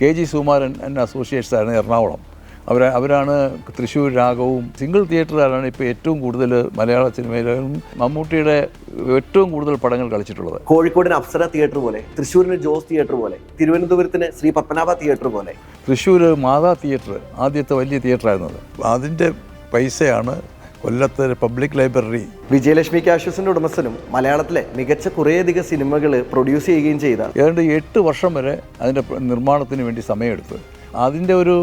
K G Sumaran and associates ആയിരുന്നു എറണാകുളം. അവർ അവരാണ് Thrissur രാഗവും single തിയേറ്ററുകാരാണ് ഇപ്പോൾ ഏറ്റവും കൂടുതൽ മലയാള സിനിമയിലും മമ്മൂട്ടിയുടെ ഏറ്റവും കൂടുതൽ പടങ്ങൾ കളിച്ചിട്ടുള്ളത്. കോഴിക്കോടിന് അപ്സര തിയേറ്റർ പോലെ തൃശ്ശൂരിന് ജോസ് തിയേറ്റർ പോലെ തിരുവനന്തപുരത്തിന് ശ്രീ പത്മനാഭ തിയേറ്റർ പോലെ. തൃശ്ശൂർ മാതാ തിയേറ്റർ ആദ്യത്തെ വലിയ തിയേറ്ററായിരുന്നത്. അതിന്റെ പൈസയാണ് കൊല്ലത്തെ പബ്ലിക് ലൈബ്രറി വിജയലക്ഷ്മി കാഷ്യൂസിന്റെ ഉടമസ്ഥനും മലയാളത്തിലെ മികച്ച കുറേയധികം സിനിമകൾ പ്രൊഡ്യൂസ് ചെയ്യുകയും ചെയ്ത ഏതാണ്ട് എട്ട് വർഷം വരെ അതിന്റെ നിർമ്മാണത്തിന് വേണ്ടി സമയമെടുത്ത്. അതിന്റെ ഒരു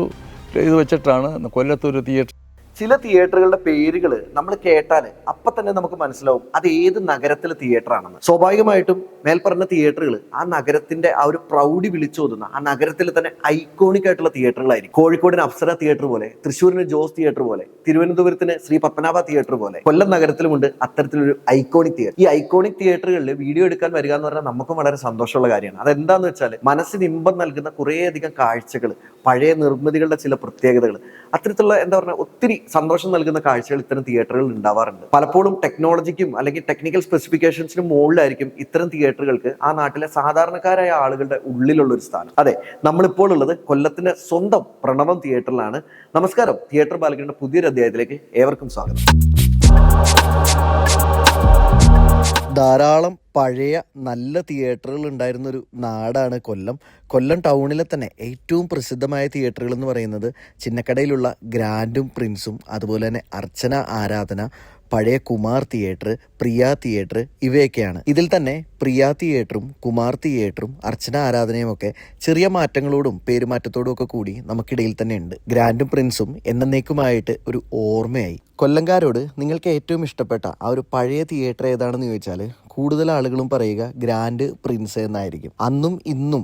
ഇത് വെച്ചിട്ടാണ് കൊല്ലത്തൊരു തിയേറ്റർ ചില തിയേറ്ററുകളുടെ പേരുകൾ നമ്മൾ കേട്ടാൽ അപ്പൊ തന്നെ നമുക്ക് മനസ്സിലാവും അത് ഏത് നഗരത്തിലെ തിയേറ്റർ ആണെന്ന് സ്വാഭാവികമായിട്ടും മേൽപ്പറഞ്ഞ തിയേറ്ററുകൾ ആ നഗരത്തിന്റെ ആ ഒരു പ്രൗഢി വിളിച്ചോതുന്ന ആ നഗരത്തിൽ തന്നെ ഐക്കോണിക് ആയിട്ടുള്ള തിയേറ്ററുകളായിരിക്കും. കോഴിക്കോടിന് അപ്സര തിയേറ്റർ പോലെ തൃശ്ശൂരിന് ജോസ് തിയേറ്റർ പോലെ തിരുവനന്തപുരത്തിന് ശ്രീ പത്മനാഭ തിയേറ്റർ പോലെ കൊല്ലം നഗരത്തിലുമുണ്ട് അത്തരത്തിലൊരു ഐക്കോണിക് തിയേറ്റർ. ഈ ഐക്കോണിക് തിയേറ്ററുകളിൽ വീഡിയോ എടുക്കാൻ വരിക എന്ന് പറഞ്ഞാൽ നമുക്കും വളരെ സന്തോഷമുള്ള കാര്യമാണ്. അതെന്താന്ന് വെച്ചാൽ മനസ്സിന് ഇമ്പം നൽകുന്ന കുറേയധികം കാഴ്ചകൾ പഴയ നിർമ്മിതികളുടെ ചില പ്രത്യേകതകൾ. അത്തരത്തിലുള്ള എന്താ പറയുക ഒത്തിരി സന്തോഷം നൽകുന്ന കാഴ്ചകൾ ഇത്തരം തിയേറ്ററുകളിൽ ഉണ്ടാവാറുണ്ട്. പലപ്പോഴും ടെക്നോളജിക്കും അല്ലെങ്കിൽ ടെക്നിക്കൽ സ്പെസിഫിക്കേഷൻസിനും മുകളിലായിരിക്കും ഇത്തരം തിയേറ്ററുകൾക്ക് ആ നാട്ടിലെ സാധാരണക്കാരായ ആളുകളുടെ ഉള്ളിലുള്ള ഒരു സ്ഥാനം. അതെ നമ്മളിപ്പോൾ ഉള്ളത് കൊല്ലത്തിന്റെ സ്വന്തം പ്രണവം തിയേറ്ററിലാണ്. നമസ്കാരം തിയേറ്റർ ബാലകന്റെ പുതിയൊരു അധ്യായത്തിലേക്ക് ഏവർക്കും സ്വാഗതം. ധാരാളം പഴയ നല്ല തിയേറ്ററുകൾ ഉണ്ടായിരുന്ന ഒരു നാടാണ് കൊല്ലം. കൊല്ലം ടൗണിലെ തന്നെ ഏറ്റവും പ്രസിദ്ധമായ തിയേറ്ററുകൾ എന്ന് പറയുന്നത് ചിന്നക്കടയിലുള്ള ഗ്രാൻഡും പ്രിൻസും അതുപോലെ തന്നെ അർച്ചന ആരാധന പഴയ കുമാർ തിയേറ്റർ പ്രിയ തിയേറ്റർ ഇവയൊക്കെയാണ്. ഇതിൽ തന്നെ പ്രിയ തിയേറ്ററും കുമാർ തിയേറ്ററും അർച്ചന ആരാധനയും ഒക്കെ ചെറിയ മാറ്റങ്ങളോടും പേരുമാറ്റത്തോടും ഒക്കെ കൂടി നമുക്കിടയിൽ തന്നെ ഉണ്ട്. ഗ്രാൻഡും പ്രിൻസും എന്നേക്കുമായിട്ട് ഒരു ഓർമ്മയായി. കൊല്ലംകാരോട് നിങ്ങൾക്ക് ഏറ്റവും ഇഷ്ടപ്പെട്ട ആ ഒരു പഴയ തിയേറ്റർ ഏതാണെന്ന് ചോദിച്ചാൽ കൂടുതൽ ആളുകളും പറയുക ഗ്രാൻഡ് പ്രിൻസ് എന്നായിരിക്കും. അന്നും ഇന്നും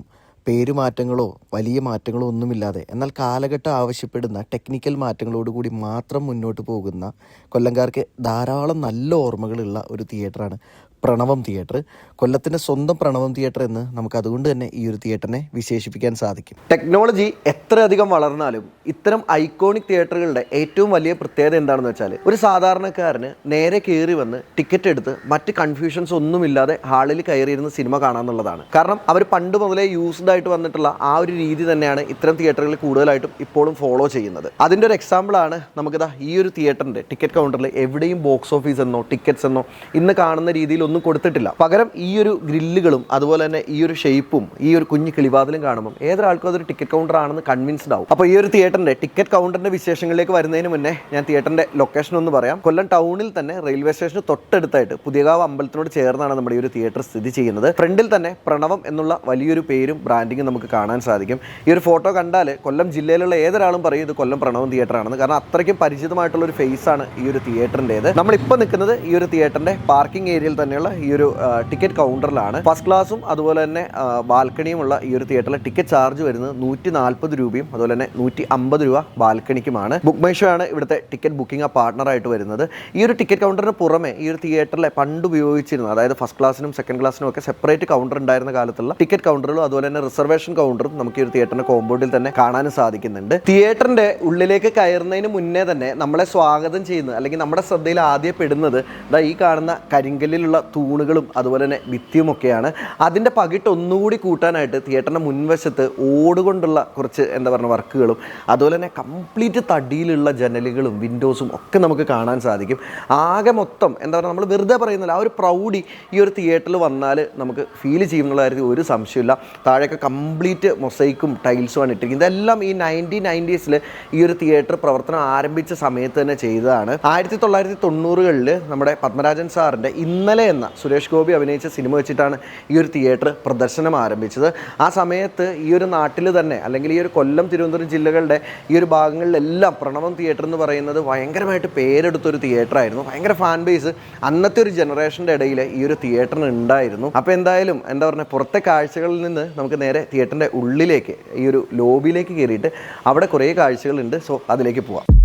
പേരുമാറ്റങ്ങളോ വലിയ മാറ്റങ്ങളോ ഒന്നുമില്ലാതെ എന്നാൽ കാലഘട്ടം ആവശ്യപ്പെടുന്ന ടെക്നിക്കൽ മാറ്റങ്ങളോടുകൂടി മാത്രം മുന്നോട്ട് പോകുന്ന കൊല്ലംകാർക്ക് ധാരാളം നല്ല ഓർമ്മകളുള്ള ഒരു തിയേറ്ററാണ് പ്രണവം തിയേറ്റർ കൊല്ലത്തിന്റെ സ്വന്തം പ്രണവം തിയേറ്റർ എന്ന് നമുക്ക് അതുകൊണ്ട് തന്നെ ഈ ഒരു തിയേറ്ററിനെ വിശേഷിപ്പിക്കാൻ സാധിക്കും. ടെക്നോളജി എത്രയധികം വളർന്നാലും ഇത്തരം ഐക്കോണിക് തിയേറ്ററുകളുടെ ഏറ്റവും വലിയ പ്രത്യേകത എന്താണെന്ന് വെച്ചാൽ ഒരു സാധാരണക്കാരന് നേരെ കയറി വന്ന് ടിക്കറ്റ് എടുത്ത് മറ്റ് കൺഫ്യൂഷൻസ് ഒന്നുമില്ലാതെ ഹാളിൽ കയറിയിരുന്ന് സിനിമ കാണാമെന്നുള്ളതാണ് കാരണം അവർ പണ്ട് മുതലേ യൂസ്ഡ് ആയിട്ട് വന്നിട്ടുള്ള ആ ഒരു രീതി തന്നെയാണ് ഇത്തരം തിയേറ്ററുകൾ കൂടുതലായിട്ടും ഇപ്പോഴും ഫോളോ ചെയ്യുന്നത്. അതിന്റെ ഒരു എക്സാമ്പിളാണ് നമുക്കിതാ ഈ ഒരു തിയേറ്ററിന്റെ ടിക്കറ്റ് കൗണ്ടറിൽ എവിടെയും ബോക്സ് ഓഫീസ് എന്നോ ടിക്കറ്റ്സ് എന്നോ ഇന്ന് കാണുന്ന രീതിയിൽ ഒന്നും കൊടുത്തിട്ടില്ല. പകരം ഈ ഒരു ഗ്രില്ലുകളും അതുപോലെ തന്നെ ഈ ഒരു ഷേപ്പും ഈ ഒരു കുഞ്ഞു കിളിവാതിലും കാണുമ്പോൾ ഏതൊരാൾക്കും അതൊരു ടിക്കറ്റ് കൗണ്ടർ ആണെന്ന് കൺവിൻസ്ഡ് ആവും. അപ്പോൾ ഈ ഒരു തിയേറ്ററിന്റെ ടിക്കറ്റ് കൗണ്ടറിന്റെ വിശേഷങ്ങളിലേക്ക് വരുന്നതിന് മുന്നേ ഞാൻ തിയേറ്ററിന്റെ ലൊക്കേഷൻ ഒന്ന് പറയാം. കൊല്ലം ടൗണിൽ തന്നെ റെയിൽവേ സ്റ്റേഷന് തൊട്ടടുത്തായിട്ട് പുതിയകാവ് അമ്പലത്തിനോട് ചേർന്നാണ് നമ്മുടെ ഈ ഒരു തിയേറ്റർ സ്ഥിതി ചെയ്യുന്നത്. ഫ്രണ്ടിൽ തന്നെ പ്രണവം എന്നുള്ള വലിയൊരു പേരും ബ്രാൻഡിങ്ങും നമുക്ക് കാണാൻ സാധിക്കും. ഈ ഒരു ഫോട്ടോ കണ്ടാൽ കൊല്ലം ജില്ലയിലുള്ള ഏതൊരാളും പറയും ഇത് കൊല്ലം പ്രണവം തിയേറ്റർ ആണെന്ന്. കാരണം അത്രയ്ക്കും പരിചിതമായിട്ടുള്ള ഒരു ഫേസ് ആണ് ഈ ഒരു തിയേറ്ററിന്റെത് നമ്മളിപ്പോൾ നിൽക്കുന്നത് ഈ ഒരു തിയേറ്ററിന്റെ പാർക്കിംഗ് ഏരിയയിൽ തന്നെയുള്ള ഈ ഒരു ടിക്കറ്റ് കൗണ്ടറിലാണ്. ഫസ്റ്റ് ക്ലാസ്സും അതുപോലെ തന്നെ ബാൽക്കണിയുമുള്ള ഈ ഒരു തിയേറ്ററിലെ ടിക്കറ്റ് ചാർജ് വരുന്നത് നൂറ്റി നാൽപ്പത് രൂപയും അതുപോലെ തന്നെ നൂറ്റി അമ്പത് രൂപ ബാൽക്കണിക്കുമാണ്. ബുക്ക് മൈഷോ ആണ് ഇവിടുത്തെ ടിക്കറ്റ് ബുക്കിംഗ് ആ പാർട്ണറായിട്ട് വരുന്നത്. ഈ ഒരു ടിക്കറ്റ് കൗണ്ടറിന് പുറമെ ഈ ഒരു തിയേറ്ററിലെ പണ്ട് ഉപയോഗിച്ചിരുന്നത് അതായത് ഫസ്റ്റ് ക്ലാസ്സിനും സെക്കൻഡ് ക്ലാസ്സിനും ഒക്കെ സെപ്പറേറ്റ് കൗണ്ടർ ഉണ്ടായിരുന്ന കാലത്തുള്ള ടിക്കറ്റ് കൗണ്ടറുകളും അതുപോലെ തന്നെ റിസർവേഷൻ കൗണ്ടറും നമുക്ക് ഈ ഒരു തിയേറ്ററിന്റെ കോമ്പൗണ്ടിൽ തന്നെ കാണാനും സാധിക്കുന്നുണ്ട്. തിയേറ്ററിന്റെ ഉള്ളിലേക്ക് കയറുന്നതിന് മുന്നേ തന്നെ നമ്മളെ സ്വാഗതം ചെയ്യുന്നത് അല്ലെങ്കിൽ നമ്മുടെ ശ്രദ്ധയിൽ ആദ്യം പെടുന്നത് ദാ ഈ കാണുന്ന കരിങ്കല്ലിലുള്ള തൂണുകളും അതുപോലെ തന്നെ ഭിത്തിയുമൊക്കെയാണ്. അതിന്റെ പകിട്ട് ഒന്നുകൂടി കൂട്ടാനായിട്ട് തിയേറ്ററിന്റെ മുൻവശത്ത് ഓടുകൊണ്ടുള്ള കുറച്ച് എന്താ പറയുക വർക്കുകളും അതുപോലെ തന്നെ കംപ്ലീറ്റ് തടിയിലുള്ള ജനലുകളും വിൻഡോസും ഒക്കെ നമുക്ക് കാണാൻ സാധിക്കും. ആകെ മൊത്തം എന്താ പറയുക നമ്മൾ വെറുതെ പറയുന്നില്ല ആ ഒരു പ്രൗഡി ഈ ഒരു തിയേറ്ററിൽ വന്നാൽ നമുക്ക് ഫീൽ ചെയ്യുന്നുള്ള കാര്യത്തിൽ ഒരു സംശയമില്ല താഴെയൊക്കെ കംപ്ലീറ്റ് മൊസൈക്കും ടൈൽസുമാണ് ഇട്ടിരിക്കുന്നത്. ഇതെല്ലാം ഈ നയന്റീൻ നയന്റീസിൽ ഈ ഒരു തിയേറ്റർ പ്രവർത്തനം ആരംഭിച്ച സമയത്ത് തന്നെ ചെയ്തതാണ്. ആയിരത്തി തൊള്ളായിരത്തി തൊണ്ണൂറുകളിൽ നമ്മുടെ പത്മരാജൻ സാറിന്റെ ഇന്നലെ സുരേഷ് ഗോപി അഭിനയിച്ച സിനിമ വെച്ചിട്ടാണ് ഈ ഒരു തിയേറ്റർ പ്രദർശനം ആരംഭിച്ചത്. ആ സമയത്ത് ഈ ഒരു നാട്ടിൽ തന്നെ അല്ലെങ്കിൽ ഈ ഒരു കൊല്ലം തിരുവനന്തപുരം ജില്ലകളുടെ ഈ ഒരു ഭാഗങ്ങളിലെല്ലാം പ്രണവം തിയേറ്റർ എന്ന് പറയുന്നത് ഭയങ്കരമായിട്ട് പേരെടുത്തൊരു തിയേറ്റർ ആയിരുന്നു. ഭയങ്കര ഫാൻ ബേസ് അന്നത്തെ ഒരു ജനറേഷന്റെ ഇടയിൽ ഈ ഒരു തിയേറ്ററിന് ഉണ്ടായിരുന്നു. അപ്പോൾ എന്തായാലും എന്താ പറയുക പുറത്തെ കാഴ്ചകളിൽ നിന്ന് നമുക്ക് നേരെ തിയേറ്ററിന്റെ ഉള്ളിലേക്ക് ഈ ഒരു ലോബിയിലേക്ക് കയറിയിട്ട് അവിടെ കുറേ കാഴ്ചകളുണ്ട്. സോ അതിലേക്ക് പോവാം.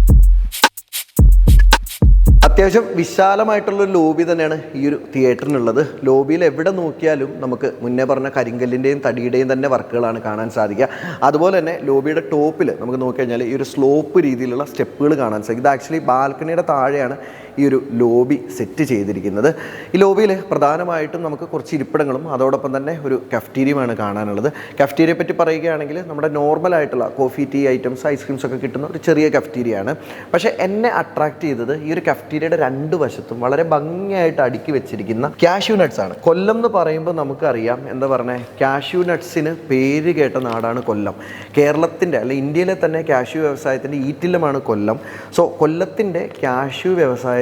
അത്യാവശ്യം വിശാലമായിട്ടുള്ള ലോബി തന്നെയാണ് ഈ ഒരു തിയേറ്ററിനുള്ളത് ലോബിയിൽ എവിടെ നോക്കിയാലും നമുക്ക് മുന്നേ പറഞ്ഞ കരിങ്കല്ലിന്റെയും തടിയുടെയും തന്നെ വർക്കുകളാണ് കാണാൻ സാധിക്കുക. അതുപോലെ തന്നെ ലോബിയുടെ ടോപ്പിൽ നമുക്ക് നോക്കിക്കഴിഞ്ഞാൽ ഈ ഒരു സ്ലോപ്പ് രീതിയിലുള്ള സ്റ്റെപ്പുകൾ കാണാൻ സാധിക്കും. ഇത് ആക്ച്വലി ബാൽക്കണിയുടെ താഴെയാണ് ഈ ഒരു ലോബി സെറ്റ് ചെയ്തിരിക്കുന്നത്. ഈ ലോബിയിൽ പ്രധാനമായിട്ടും നമുക്ക് കുറച്ച് ഇരിപ്പിടങ്ങളും അതോടൊപ്പം തന്നെ ഒരു കഫ്റ്റീരിയമാണ് കാണാനുള്ളത്. കഫ്റ്റീരിയെ പറ്റി പറയുകയാണെങ്കിൽ നമ്മുടെ നോർമലായിട്ടുള്ള കോഫി ടീ ഐറ്റംസ് ഐസ്ക്രീംസ് ഒക്കെ കിട്ടുന്ന ഒരു ചെറിയ കഫ്റ്റീരിയാണ്. പക്ഷേ എന്നെ അട്രാക്ട് ചെയ്തത് ഈ ഒരു കഫ്റ്റീരിയയുടെ രണ്ട് വശത്തും വളരെ ഭംഗിയായിട്ട് അടുക്കി വെച്ചിരിക്കുന്ന കാഷ്യൂ നട്ട്സ് ആണ്. കൊല്ലം എന്ന് പറയുമ്പോൾ നമുക്കറിയാം എന്താ പറഞ്ഞേ കാഷ്യൂ നട്ട്സിന് പേര് കേട്ട നാടാണ് കൊല്ലം. കേരളത്തിന്റെ അല്ലെ ഇന്ത്യയിലെ തന്നെ കാഷ്യൂ വ്യവസായത്തിന്റെ ഈറ്റില്ലമാണ് കൊല്ലം. സോ കൊല്ലത്തിന്റെ കാഷ്യൂ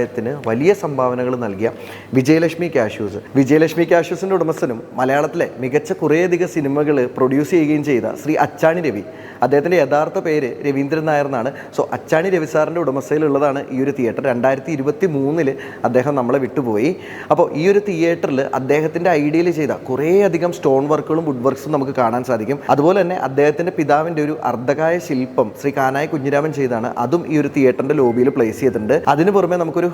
വ്യവസായത്തിന് വലിയ സംഭാവനകൾ നൽകിയ വിജയലക്ഷ്മി കാഷ്യൂസ്. വിജയലക്ഷ്മി കാഷ്യൂസിന്റെ ഉടമസ്ഥനും മലയാളത്തിലെ മികച്ച കുറേയധികം സിനിമകൾ പ്രൊഡ്യൂസ് ചെയ്യുകയും ചെയ്ത ശ്രീ അച്ചാണി രവി. അദ്ദേഹത്തിന്റെ യഥാർത്ഥ പേര് രവീന്ദ്രൻ നായർ എന്നാണ് സോ അച്ചാണി രവി സാറിന്റെ ഉടമസ്ഥയിലുള്ളതാണ് ഈ ഒരു തിയേറ്റർ. രണ്ടായിരത്തി ഇരുപത്തി മൂന്നിൽ അദ്ദേഹം നമ്മളെ വിട്ടുപോയി. അപ്പോൾ ഈ ഒരു തിയേറ്ററിൽ അദ്ദേഹത്തിന്റെ ഐഡിയയിൽ ചെയ്ത കുറേയധികം സ്റ്റോൺ വർക്കുകളും വുഡ് വർക്ക്സും നമുക്ക് കാണാൻ സാധിക്കും. അതുപോലെ തന്നെ അദ്ദേഹത്തിന്റെ പിതാവിന്റെ ഒരു അർദ്ധകായ ശില്പം ശ്രീ കാനായ കുഞ്ഞിരാമൻ ചെയ്താണ്. അതും ഈ ഒരു തിയേറ്ററിന്റെ ലോബിയിൽ പ്ലേസ് ചെയ്തിട്ടുണ്ട്. അതിന് പുറമെ നമുക്കൊരു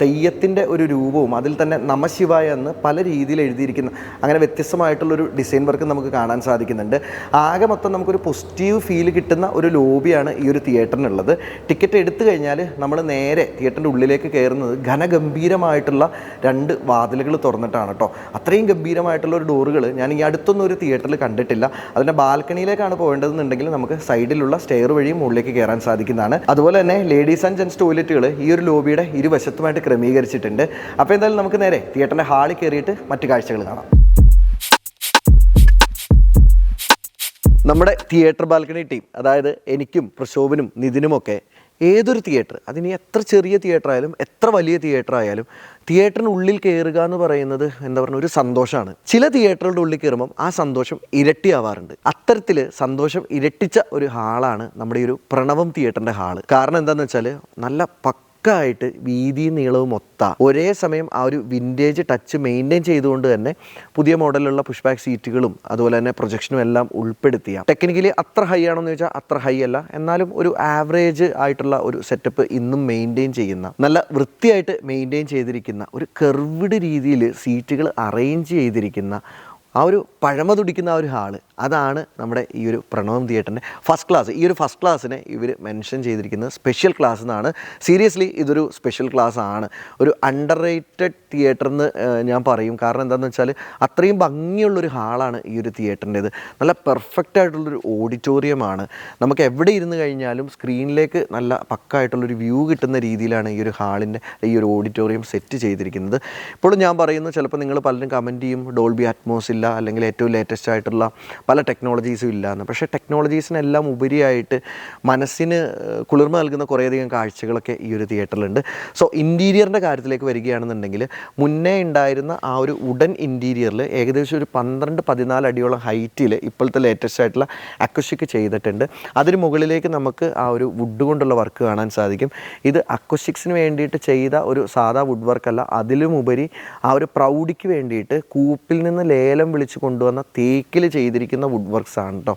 തെയ്യത്തിന്റെ ഒരു രൂപവും അതിൽ തന്നെ നമശിവായ എന്ന് പല രീതിയിൽ എഴുതിയിരിക്കുന്ന അങ്ങനെ വ്യത്യസ്തമായിട്ടുള്ളൊരു ഡിസൈൻ വർക്ക് നമുക്ക് കാണാൻ സാധിക്കുന്നുണ്ട്. ആകെ മൊത്തം നമുക്കൊരു പോസിറ്റീവ് ഫീൽ കിട്ടുന്ന ഒരു ലോബിയാണ് ഈ ഒരു തിയേറ്ററിനുള്ളത്. ടിക്കറ്റ് എടുത്തു കഴിഞ്ഞാൽ നമ്മൾ നേരെ തിയേറ്ററിന്റെ ഉള്ളിലേക്ക് കയറുന്നത് ഘനഗംഭീരമായിട്ടുള്ള രണ്ട് വാതിലുകൾ തുറന്നിട്ടാണ് കേട്ടോ. അത്രയും ഗംഭീരമായിട്ടുള്ള ഒരു ഡോറുകൾ ഞാൻ ഈ അടുത്തൊന്നും ഒരു തിയേറ്ററിൽ കണ്ടിട്ടില്ല. അതിന്റെ ബാൽക്കണിയിലേക്കാണ് പോകേണ്ടതെന്നുണ്ടെങ്കിൽ നമുക്ക് സൈഡിലുള്ള സ്റ്റെയർ വഴിയും മുകളിലേക്ക് കയറാൻ സാധിക്കുന്നതാണ്. അതുപോലെ തന്നെ ലേഡീസ് ആൻഡ് ജെൻസ് ടോയ്ലറ്റുകൾ ഈ ഒരു ലോബിയുടെ ഇരുവശത്തുമായിട്ട് ക്രമീകരിച്ചിട്ടുണ്ട്. അപ്പോൾ എന്തായാലും നമുക്ക് നേരെ തിയേറ്ററിന്റെ ഹാളിൽ കയറിയിട്ട് മറ്റു കാഴ്ചകൾ കാണാം. നമ്മുടെ തിയേറ്റർ ബാൽക്കണി ടീം അതായത് എനിക്കും പ്രശോഭനും നിതിനുമൊക്കെ ഏതൊരു തിയേറ്റർ അതിനി എത്ര ചെറിയ തിയേറ്റർ ആയാലും എത്ര വലിയ തിയേറ്റർ ആയാലും തിയേറ്ററിനുള്ളിൽ കയറുക എന്ന് പറയുന്നത് എന്താ പറയുക ഒരു സന്തോഷമാണ്. ചില തിയേറ്ററുകളുടെ ഉള്ളിൽ കയറുമ്പം ആ സന്തോഷം ഇരട്ടിയാവാറുണ്ട്. അത്തരത്തിൽ സന്തോഷം ഇരട്ടിച്ച ഒരു ഹാളാണ് നമ്മുടെ ഈ ഒരു പ്രണവം തിയേറ്ററിന്റെ ഹാൾ. കാരണം എന്താണെന്ന് വെച്ചാൽ നല്ല പക്ക ആയിട്ട് വീതിയും നീളവും ഒത്ത. ഒരേ സമയം ആ ഒരു വിന്റേജ് ടച്ച് മെയിന്റെയിൻ ചെയ്തുകൊണ്ട് തന്നെ പുതിയ മോഡലിലുള്ള പുഷ് ബാക്ക് സീറ്റുകളും അതുപോലെ തന്നെ പ്രൊജക്ഷനും എല്ലാം ഉൾപ്പെടുത്തിയ. ടെക്നിക്കലി അത്ര ഹൈ ആണെന്ന് ചോദിച്ചാൽ അത്ര ഹൈ അല്ല. എന്നാലും ഒരു ആവറേജ് ആയിട്ടുള്ള ഒരു സെറ്റപ്പ് ഇന്നും മെയിന്റെയിൻ ചെയ്യുന്ന നല്ല വൃത്തിയായിട്ട് മെയിന്റെയിൻ ചെയ്തിരിക്കുന്ന ഒരു കെർവ്ഡ് രീതിയിൽ സീറ്റുകൾ അറേഞ്ച് ചെയ്തിരിക്കുന്ന ആ ഒരു പഴമ തുടിക്കുന്ന ആ ഒരു ഹാൾ അതാണ് നമ്മുടെ ഈ ഒരു പ്രണവം തിയേറ്ററിന്റെ ഫസ്റ്റ് ക്ലാസ്. ഈ ഒരു ഫസ്റ്റ് ക്ലാസ്സിനെ ഇവർ മെൻഷൻ ചെയ്തിരിക്കുന്നത് സ്പെഷ്യൽ ക്ലാസ് എന്നാണ്. സീരിയസ്ലി ഇതൊരു സ്പെഷ്യൽ ക്ലാസ് ആണ്. ഒരു അണ്ടർ റേറ്റഡ് തിയേറ്റർ എന്ന് ഞാൻ പറയും. കാരണം എന്താണെന്ന് വെച്ചാൽ അത്രയും ഭംഗിയുള്ളൊരു ഹാളാണ് ഈ ഒരു തിയേറ്ററിന്റേത് നല്ല പെർഫെക്റ്റ് ആയിട്ടുള്ളൊരു ഓഡിറ്റോറിയമാണ് നമുക്ക് എവിടെ ഇരുന്ന് കഴിഞ്ഞാലും സ്ക്രീനിലേക്ക് നല്ല പക്കായിട്ടുള്ളൊരു വ്യൂ കിട്ടുന്ന രീതിയിലാണ് ഈ ഒരു ഹാളിന്റെ ഈ ഒരു ഓഡിറ്റോറിയം സെറ്റ് ചെയ്തിരിക്കുന്നത്. ഇപ്പോഴും ഞാൻ പറയുന്നു ചിലപ്പോൾ നിങ്ങൾ പലരും കമന്റ് ചെയ്യും ഡോൾബി അറ്റ്മോസ് ഇല്ല അല്ലെങ്കിൽ ഏറ്റവും ലേറ്റസ്റ്റ് ആയിട്ടുള്ള പല ടെക്നോളജീസും ഇല്ല എന്ന് പക്ഷേ ടെക്നോളജീസിനെല്ലാം ഉപരിയായിട്ട് മനസ്സിന് കുളിർമ നൽകുന്ന കുറേയധികം കാഴ്ചകളൊക്കെ ഈ ഒരു തിയേറ്ററിലുണ്ട് സോ ഇന്റീരിയറിന്റെ കാര്യത്തിലേക്ക് വരികയാണെന്നുണ്ടെങ്കിൽ മുന്നേ ഉണ്ടായിരുന്ന ആ ഒരു ഉടൻ ഇന്റീരിയറിൽ ഏകദേശം ഒരു പന്ത്രണ്ട് പതിനാല് അടിയോളം ഹൈറ്റിൽ ഇപ്പോഴത്തെ ലേറ്റസ്റ്റ് ആയിട്ടുള്ള അക്വസ്റ്റിക് ചെയ്തിട്ടുണ്ട്. അതിന് മുകളിലേക്ക് നമുക്ക് ആ ഒരു വുഡ് കൊണ്ടുള്ള വർക്ക് കാണാൻ സാധിക്കും. ഇത് അക്വസ്റ്റിക്സിന് വേണ്ടിയിട്ട് ചെയ്ത ഒരു സാധാ വുഡ് വർക്കല്ല അതിലുമുപരി ആ ഒരു പ്രൗഢിക്ക് വേണ്ടിയിട്ട് കൂപ്പിൽ നിന്ന് ലേലം വിളിച്ച് കൊണ്ടുവന്ന തേക്കിൽ ചെയ്തിരിക്കുന്ന വുഡ് വർക്ക്സ് ആണ് കേട്ടോ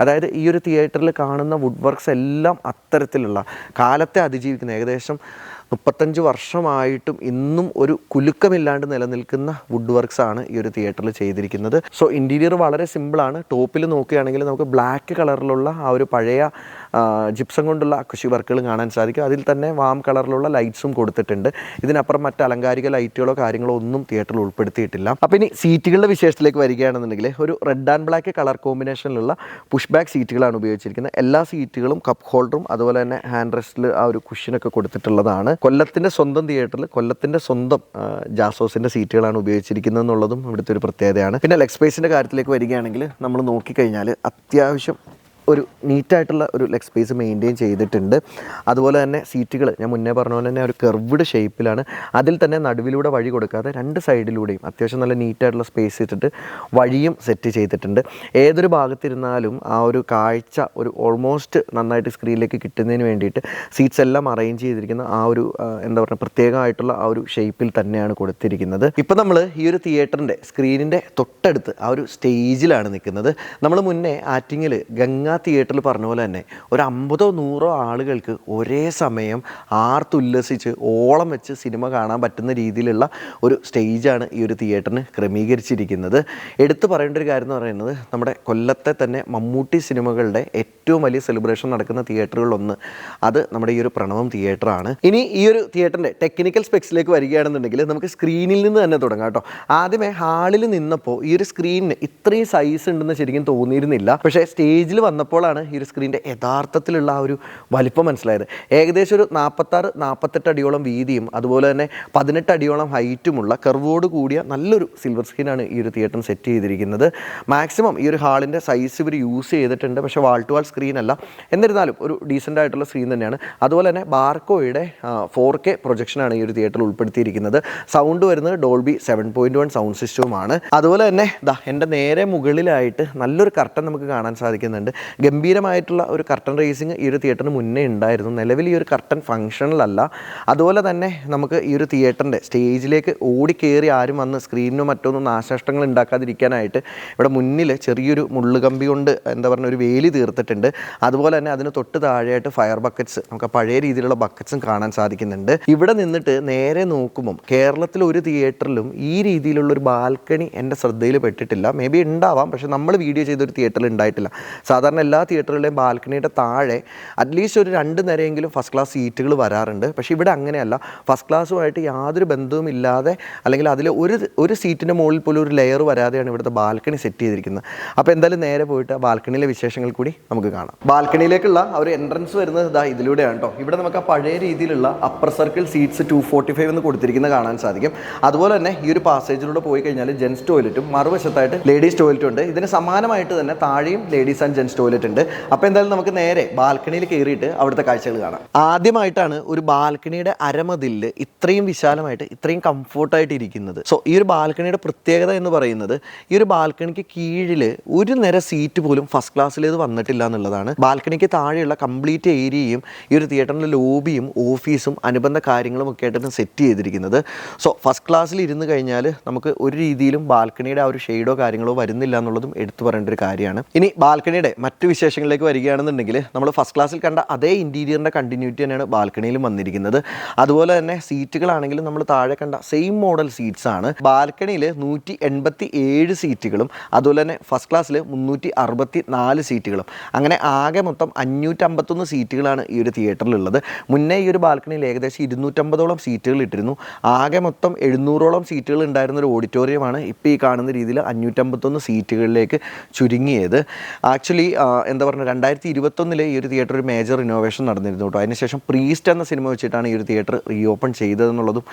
അതായത് ഈ ഒരു തിയേറ്ററിൽ കാണുന്ന വുഡ് വർക്ക്സ് എല്ലാം അത്തരത്തിലുള്ള കാലത്തെ അതിജീവിക്കുന്ന ഏകദേശം മുപ്പത്തഞ്ച് വർഷമായിട്ടും ഇന്നും ഒരു കുലുക്കമില്ലാണ്ട് നിലനിൽക്കുന്ന വുഡ് വർക്ക്സ് ആണ് ഈ ഒരു തിയേറ്ററിൽ ചെയ്തിരിക്കുന്നത്. സോ ഇന്റീരിയർ വളരെ സിമ്പിളാണ് ടോപ്പിൽ നോക്കുകയാണെങ്കിൽ നമുക്ക് ബ്ലാക്ക് കളറിലുള്ള ആ ഒരു പഴയ ജിപ്സം കൊണ്ടുള്ള കൃഷി വർക്കുകൾ കാണാൻ സാധിക്കും. അതിൽ തന്നെ വാം കളറിലുള്ള ലൈറ്റ്സും കൊടുത്തിട്ടുണ്ട്. ഇതിനപ്പുറം മറ്റ് അലങ്കാരിക ലൈറ്റുകളോ കാര്യങ്ങളോ ഒന്നും തിയേറ്ററിൽ ഉൾപ്പെടുത്തിയിട്ടില്ല. അപ്പോൾ ഇനി സീറ്റുകളുടെ വിശേഷത്തിലേക്ക് വരികയാണെന്നുണ്ടെങ്കിൽ ഒരു റെഡ് ആൻഡ് ബ്ലാക്ക് കളർ കോമ്പിനേഷനിലുള്ള പുഷ് ബാക്ക് സീറ്റുകളാണ് ഉപയോഗിച്ചിരിക്കുന്നത്. എല്ലാ സീറ്റുകളും കപ്പ് ഹോൾഡറും അതുപോലെ തന്നെ ഹാൻഡ് റെസ്റ്റിൽ ആ ഒരു കുഷനൊക്കെ കൊടുത്തിട്ടുള്ളതാണ്. കൊല്ലത്തിന്റെ സ്വന്തം തിയേറ്ററിൽ കൊല്ലത്തിന്റെ സ്വന്തം ജാസോസിന്റെ സീറ്റുകളാണ് ഉപയോഗിച്ചിരിക്കുന്നത് എന്നുള്ളതും ഇവിടുത്തെ ഒരു പ്രത്യേകതയാണ്. പിന്നെ ലെഗ് സ്പേസിന്റെ കാര്യത്തിലേക്ക് വരികയാണെങ്കിൽ നമ്മൾ നോക്കിക്കഴിഞ്ഞാൽ അത്യാവശ്യം ഒരു നീറ്റായിട്ടുള്ള ഒരു ലെഗ് സ്പേസ് മെയിന്റെയിൻ ചെയ്തിട്ടുണ്ട്. അതുപോലെ തന്നെ സീറ്റുകൾ ഞാൻ മുന്നേ പറഞ്ഞ പോലെ തന്നെ ഒരു കർവ്ഡ് ഷേപ്പിലാണ് അതിൽ തന്നെ നടുവിലൂടെ വഴി കൊടുക്കാതെ രണ്ട് സൈഡിലൂടെയും അത്യാവശ്യം നല്ല നീറ്റായിട്ടുള്ള സ്പേസ് ഇട്ടിട്ട് വഴിയും സെറ്റ് ചെയ്തിട്ടുണ്ട്. ഏതൊരു ഭാഗത്തിരുന്നാലും ആ ഒരു കാഴ്ച ഒരു ഓൾമോസ്റ്റ് നന്നായിട്ട് സ്ക്രീനിലേക്ക് കിട്ടുന്നതിന് വേണ്ടിയിട്ട് സീറ്റ്സ് എല്ലാം അറേഞ്ച് ചെയ്തിരിക്കുന്ന ആ ഒരു എന്താ പറയുക പ്രത്യേകമായിട്ടുള്ള ആ ഒരു ഷേപ്പിൽ തന്നെയാണ് കൊടുത്തിരിക്കുന്നത്. ഇപ്പം നമ്മൾ ഈ ഒരു തിയേറ്ററിന്റെ സ്ക്രീനിന്റെ തൊട്ടടുത്ത് ആ ഒരു സ്റ്റേജിലാണ് നിൽക്കുന്നത്. നമ്മൾ മുന്നേ ആറ്റിങ്ങിൽ ഗംഗാ തിയേറ്ററിൽ പറഞ്ഞ പോലെ തന്നെ ഒരു അമ്പതോ നൂറോ ആളുകൾക്ക് ഒരേ സമയം ആർത്തുല്ലസിച്ച് ഓളം വെച്ച് സിനിമ കാണാൻ പറ്റുന്ന രീതിയിലുള്ള ഒരു സ്റ്റേജാണ് ഈ ഒരു തിയേറ്ററിന് ക്രമീകരിച്ചിരിക്കുന്നത്. എടുത്തു പറയേണ്ട ഒരു കാര്യം എന്ന് പറയുന്നത് നമ്മുടെ കൊല്ലത്തെ തന്നെ മമ്മൂട്ടി സിനിമകളുടെ ഏറ്റവും വലിയ സെലിബ്രേഷൻ നടക്കുന്ന തിയേറ്ററുകളൊന്ന് അത് നമ്മുടെ ഈ ഒരു പ്രണവം തിയേറ്ററാണ്. ഇനി ഈ ഒരു തിയേറ്ററിന്റെ ടെക്നിക്കൽ സ്പെക്സിലേക്ക് വരികയാണെന്നുണ്ടെങ്കിൽ നമുക്ക് സ്ക്രീനിൽ നിന്ന് തന്നെ തുടങ്ങാം കേട്ടോ. ആദ്യമേ ഹാളിൽ നിന്നപ്പോൾ ഈ ഒരു സ്ക്രീനിന് ഇത്രയും സൈസ് ഉണ്ടെന്ന് ശരിക്കും തോന്നിയിരുന്നില്ല. പക്ഷേ സ്റ്റേജിൽ വന്നപ്പോഴാണ് ഈ ഒരു സ്ക്രീനിന്റെ യഥാർത്ഥത്തിലുള്ള ആ ഒരു വലിപ്പം മനസ്സിലായത്. ഏകദേശം ഒരു നാൽപ്പത്താറ് നാൽപ്പത്തെട്ട് അടിയോളം വീതിയും അതുപോലെ തന്നെ പതിനെട്ട് അടിയോളം ഹൈറ്റുമുള്ള കർവോട് കൂടിയ നല്ലൊരു സിൽവർ സ്ക്രീനാണ് ഈ ഒരു തിയേറ്റർ സെറ്റ് ചെയ്തിരിക്കുന്നത്. മാക്സിമം ഈ ഒരു ഹാളിന്റെ സൈസ് ഇവർ യൂസ് ചെയ്തിട്ടുണ്ട്. പക്ഷേ വാൾ ടു വാൾ സ്ക്രീൻ അല്ല. എന്നിരുന്നാലും ഒരു ഡീസന്റ് ആയിട്ടുള്ള സ്ക്രീൻ തന്നെയാണ്. അതുപോലെ തന്നെ ബാർക്കോയുടെ ഫോർ കെ പ്രൊജക്ഷനാണ് ഈ ഒരു തിയേറ്ററിൽ ഉൾപ്പെടുത്തിയിരിക്കുന്നത്. സൗണ്ട് വരുന്നത് Dolby seven point one sound സിസ്റ്റവുമാണ് അതുപോലെ തന്നെ ദാ എന്റെ നേരെ മുകളിലായിട്ട് നല്ലൊരു കർട്ടൻ നമുക്ക് കാണാൻ സാധിക്കുന്നുണ്ട്. ഗംഭീരമായിട്ടുള്ള ഒരു കർട്ടൻ റേസിങ് ഈ ഒരു തിയേറ്ററിന് മുന്നേ ഉണ്ടായിരുന്നു. നിലവിൽ ഈ ഒരു കർട്ടൻ ഫംഗ്ഷനിലല്ല അതുപോലെ തന്നെ നമുക്ക് ഈ ഒരു തിയേറ്ററിന്റെ സ്റ്റേജിലേക്ക് ഓടിക്കേറി ആരും വന്ന് സ്ക്രീനിനോ മറ്റൊന്നും നാശനഷ്ടങ്ങൾ ഉണ്ടാക്കാതിരിക്കാനായിട്ട് ഇവിടെ മുന്നിൽ ചെറിയൊരു മുള്ളുകമ്പി കൊണ്ട് എന്താ പറയുക ഒരു വേലി തീർത്തിട്ടുണ്ട്. അതുപോലെ തന്നെ അതിന് തൊട്ട് താഴെയായിട്ട് ഫയർ ബക്കറ്റ്സ് നമുക്ക് പഴയ രീതിയിലുള്ള ബക്കറ്റ്സും കാണാൻ സാധിക്കുന്നുണ്ട്. ഇവിടെ നിന്നിട്ട് നേരെ നോക്കുമ്പം കേരളത്തിൽ ഒരു തിയേറ്ററിലും ഈ രീതിയിലുള്ള ഒരു ബാൽക്കണി എന്റെ ശ്രദ്ധയിൽ പെട്ടിട്ടില്ല. മേ ബി ഉണ്ടാവാം പക്ഷേ നമ്മൾ വീഡിയോ ചെയ്തൊരു തിയേറ്ററിൽ ഉണ്ടായിട്ടില്ല. സാധാരണ എല്ലാ തിയേറ്ററുകളുടെയും ബാൽക്കണിയുടെ താഴെ അറ്റ്ലീസ്റ്റ് ഒരു രണ്ട് നിരയെങ്കിലും ഫസ്റ്റ് ക്ലാസ് സീറ്റുകൾ വരാറുണ്ട്. പക്ഷേ ഇവിടെ അങ്ങനെയല്ല. ഫസ്റ്റ് ക്ലാസ്സുമായിട്ട് യാതൊരു ബന്ധവും ഇല്ലാതെ അല്ലെങ്കിൽ അതിൽ ഒരു ഒരു സീറ്റിന്റെ മുകളിൽ പോലും ഒരു ലെയർ വരാതെയാണ് ഇവിടുത്തെ ബാൽക്കണി സെറ്റ് ചെയ്തിരിക്കുന്നത്. അപ്പോൾ എന്തായാലും നേരെ പോയിട്ട് ആ ബാൽക്കണിയിലെ വിശേഷങ്ങൾ കൂടി നമുക്ക് കാണാം. ബാൽക്കണിയിലേക്കുള്ള ഒരു എൻട്രൻസ് വരുന്നത് ഇതാ ഇതിലൂടെയാണ് കേട്ടോ. ഇവിടെ നമുക്ക് ആ പഴയ രീതിയിലുള്ള upper circle seats two forty five എന്ന് കൊടുത്തിരിക്കുന്നത് കാണാൻ സാധിക്കും. അതുപോലെ തന്നെ ഈ ഒരു പാസേജിലൂടെ പോയി കഴിഞ്ഞാൽ ജെൻസ് ടോയ്ലറ്റും മറുവശത്തായിട്ട് ലേഡീസ് ടോയ്ലറ്റും ഉണ്ട്. ഇതിന് സമാനമായിട്ട് തന്നെ താഴെയും ലേഡീസ് ആൻഡ് ജെൻസ് ടോയ്ലറ്റ് ഉണ്ട് അപ്പോൾ എന്തായാലും നമുക്ക് നേരെ ബാൽക്കണിയിൽ കയറിയിട്ട് അവിടുത്തെ കാഴ്ചകൾ കാണാം. ആദ്യമായിട്ടാണ് ഒരു ബാൽക്കണിയുടെ അരമതിൽ ഇത്രയും വിശാലമായിട്ട് ഇത്രയും കംഫോർട്ടായിട്ട് ഇരിക്കുന്നത്. സോ ഈ ഒരു ബാൽക്കണിയുടെ പ്രത്യേകത എന്ന് പറയുന്നത് ഈ ഒരു ബാൽക്കണിക്ക് കീഴിൽ ഒരു നിര സീറ്റ് പോലും ഫസ്റ്റ് ക്ലാസ്സിലേത് വന്നിട്ടില്ല എന്നുള്ളതാണ്. ബാൽക്കണിക്ക് താഴെയുള്ള കംപ്ലീറ്റ് ഏരിയയും ഈ ഒരു തിയേറ്ററിന്റെ ലോബിയും ഓഫീസും അനുബന്ധ കാര്യങ്ങളും ഒക്കെ ആയിട്ടാണ് സെറ്റ് ചെയ്തിരിക്കുന്നത്. സോ ഫസ്റ്റ് ക്ലാസ്സിൽ ഇരുന്ന് കഴിഞ്ഞാൽ നമുക്ക് ഒരു രീതിയിലും ബാൽക്കണിയുടെ ആ ഒരു ഷെയ്ഡോ കാര്യങ്ങളോ വരുന്നില്ല എന്നുള്ളതും എടുത്തു പറയേണ്ട ഒരു കാര്യമാണ്. ഇനി ബാൽക്കണിയുടെ മറ്റു വിശേഷങ്ങളിലേക്ക് വരികയാണെന്നുണ്ടെങ്കിൽ നമ്മൾ ഫസ്റ്റ് ക്ലാസ്സിൽ കണ്ട അതേ ഇന്റീരിയറിന്റെ കണ്ടിന്യൂറ്റി തന്നെയാണ് ബാൽക്കണിയിലും വന്നിരിക്കുന്നത്. അതുപോലെ തന്നെ സീറ്റുകളാണെങ്കിലും നമ്മൾ താഴെ കണ്ട സെയിം മോഡൽ സീറ്റ്സ് ആണ് ബാൽക്കണിയിൽ നൂറ്റി എൺപത്തി ഏഴ് സീറ്റുകളും അതുപോലെ തന്നെ ഫസ്റ്റ് ക്ലാസ്സിൽ മുന്നൂറ്റി അറുപത്തി നാല് സീറ്റുകളും അങ്ങനെ ആകെ മൊത്തം അഞ്ഞൂറ്റമ്പത്തൊന്ന് സീറ്റുകളാണ് ഈ ഒരു തിയേറ്ററിലുള്ളത് മുന്നേ ഈ ഒരു ബാൽക്കണിയിൽ ഏകദേശം ഇരുന്നൂറ്റമ്പതോളം സീറ്റുകൾ ഇട്ടിരുന്നു. ആകെ മൊത്തം എഴുന്നൂറോളം സീറ്റുകൾ ഉണ്ടായിരുന്ന ഒരു ഓഡിറ്റോറിയമാണ് ഇപ്പോൾ ഈ കാണുന്ന രീതിയിൽ അഞ്ഞൂറ്റമ്പത്തൊന്ന് സീറ്റുകളിലേക്ക് ചുരുങ്ങിയത്. ആക്ച്വലി എന്താ പറയുക രണ്ടായിരത്തി ഇരുപത്തൊന്നിലെ ഈ ഒരു തിയേറ്റർ ഒരു മേജർ ഇന്നോവേഷൻ നടന്നിരുന്നു കേട്ടോ. അതിനുശേഷം പ്രീസ്റ്റ് എന്ന സിനിമ വെച്ചിട്ടാണ് ഈ ഒരു തിയേറ്റർ റീഓപ്പൺ ചെയ്തതെന്നുള്ളതും